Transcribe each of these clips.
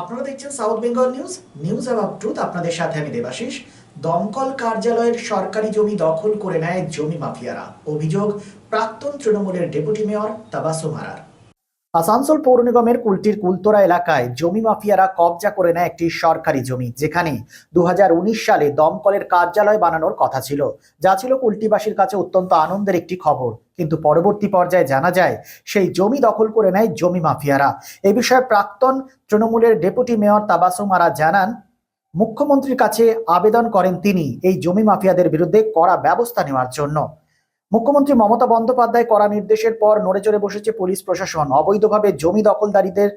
আপনারা দেখছেন south Bengal news. News about truth আপনাদের সাথে আমি দেবাশিস। দমকল কার্যালয়ের সরকারি জমি দখল করে নেয় জমি মাফিয়ারা। অভিযোগ, প্রাক্তন তৃণমূলের ডেপুটি মেয়র তাবাসুম আরার আসানসোল পৌর নিগমের কুলটির কুলতোরা এলাকায় জমি মাফিয়ারা কবজা করে নেয় একটি সরকারি জমি, যেখানে দু হাজার উনিশ সালে দমকলের কার্যালয় বানানোর কথা ছিল। যা ছিল কুলটিবাসীর কাছে অত্যন্ত আনন্দের একটি খবর। কিন্তু পরবর্তী পর্যায়ে জানা যায়, সেই জমি দখল করে নেয় জমি মাফিয়ারা। এ বিষয়ে প্রাক্তন তৃণমূলের ডেপুটি মেয়র তাবাসুম আরা জানান, মুখ্যমন্ত্রীর কাছে আবেদন করেন তিনি এই জমি মাফিয়াদের বিরুদ্ধে কড়া ব্যবস্থা নেওয়ার জন্য। মুখ্যমন্ত্রী মমতা বন্দ্যোপাধ্যায় করা নির্দেশের পর নড়ে চড়ে বসেছে পুলিশ প্রশাসন। অবৈধভাবে জমি দখলদারীদের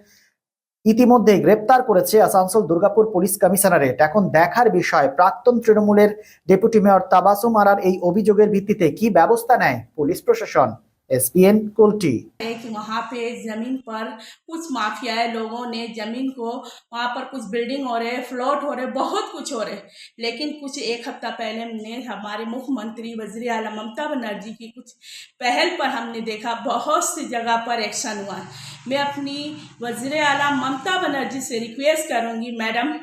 ইতিমধ্যে গ্রেপ্তার করেছে আসানসোল দুর্গাপুর পুলিশ কমিশনারেট। এখন দেখার বিষয়, প্রাক্তন তৃণমূলের ডেপুটি মেয়র তাবাসুম আরার এই অভিযোগের ভিত্তিতে কি ব্যবস্থা নেয় পুলিশ প্রশাসন? एसपीएन कोल्टी है कि वहाँ पे ज़मीन पर कुछ माफिया लोगों ने ज़मीन को वहाँ पर कुछ बिल्डिंग हो रहे, फ्लोट हो रहे, बहुत कुछ हो रहे। लेकिन कुछ एक हफ़्ता पहले हमने हमारे मुख्यमंत्री, वज़ीर अला ममता बनर्जी की कुछ पहल पर हमने देखा, बहुत सी जगह पर एक्शन हुआ। मैं अपनी वज़ीर अला ममता बनर्जी से रिक्वेस्ट करूँगी, मैडम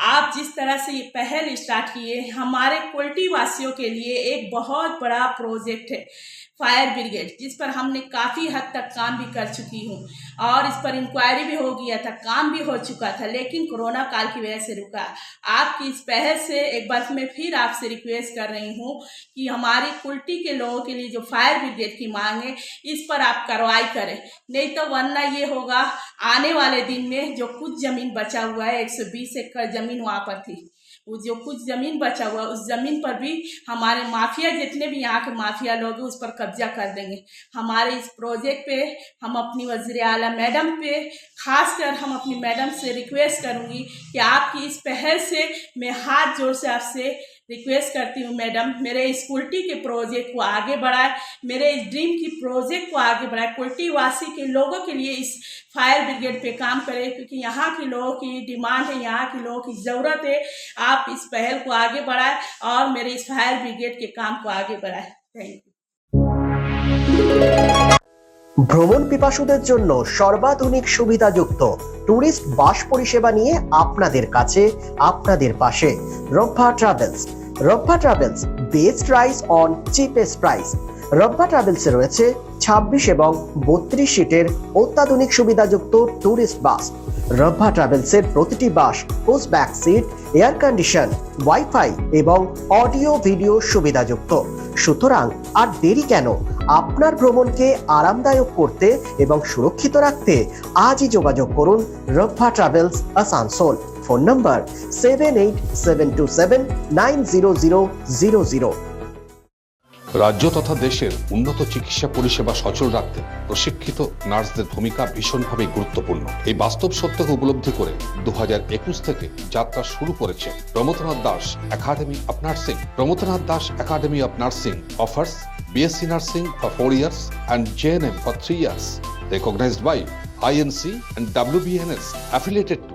आप जिस तरह से ये पहल स्टार्ट किए, हमारे कोल्टी वासियों के लिए एक बहुत बड़ा प्रोजेक्ट है, फायर ब्रिगेड, जिस पर हमने काफ़ी हद तक काम भी कर चुकी हूँ। और इस पर इंक्वायरी भी हो गया था काम भी हो चुका था, लेकिन कोरोना काल की वजह से रुका। आपकी इस पहल से एक बार मैं फिर आपसे रिक्वेस्ट कर रही हूँ कि हमारी कुल्टी के लोगों के लिए जो फायर ब्रिगेड की मांग है, इस पर आप कार्रवाई करें। नहीं तो वरना ये होगा, आने वाले दिन में जो कुछ ज़मीन बचा हुआ है 120 एकड़ ज़मीन वहाँ पर थी। वो जो कुछ ज़मीन बचा हुआ, उस ज़मीन पर भी हमारे माफिया जितने भी यहाँ के माफिया लोग उस पर कब्जा कर देंगे। हमारे इस प्रोजेक्ट पे हम अपनी वज़ीर आला मैडम पे खास कर हम अपनी मैडम से रिक्वेस्ट करूँगी कि आपकी इस पहल से मैं हाथ ज़ोर से आपसे रिक्वेस्ट करती हूँ मैडम मेरे इस कुल्टी के प्रोजेक्ट को आगे बढ़ाए मेरे इस ड्रीम की प्रोजेक्ट को आगे बढ़ाए कुल्टी वासी के लोगों के लिए इस फायर ब्रिगेड पे काम करें क्योंकि यहाँ के लोगों की डिमांड है यहाँ के लोगों की ज़रूरत है आप इस पहल को आगे बढ़ाएं और मेरे इस फायर ब्रिगेड के काम को आगे बढ़ाएं थैंक यू ভ্রমণ পিপাসুদের জন্য সর্বাধুনিক সুবিধাযুক্ত ট্যুরিস্ট বাস পরিষেবা নিয়ে আপনাদের কাছে আপনাদের পাশে রব্বা travels Rabba travels, best price on cheapest price. Rabba ট্রাভেলসে রয়েছে ছাব্বিশ এবং বত্রিশ সিটের অত্যাধুনিক সুবিধাযুক্ত ট্যুরিস্ট বাস। রব্বা ট্রাভেলসের প্রতিটি bus post back seat, air condition, wifi এবং অডিও ভিডিও সুবিধাযুক্ত। সুতরাং আর দেরি কেন? আপনার ভ্রমণকে আরামদায়ক করতে এবং সুরক্ষিত রাখতে আজই যোগাযোগ করুন Rabba travels Asansol. Phone number seven eight seven two seven nine zero zero zero zero রাজ্য তথা দেশের উন্নত চিকিৎসা পরিষেবা সচল রাখতে প্রশিক্ষিত নার্সদের ভূমিকা ভীষণভাবে গুরুত্বপূর্ণ। এই বাস্তব সত্যকে উপলব্ধি করে দু হাজার একুশ থেকে যাত্রা শুরু করেছে Pramathanath Das academy of nursing. Pramathanath Das academy of nursing offers BSc nursing for four years and GNM for three years. Recognized by INC and WBNS affiliated to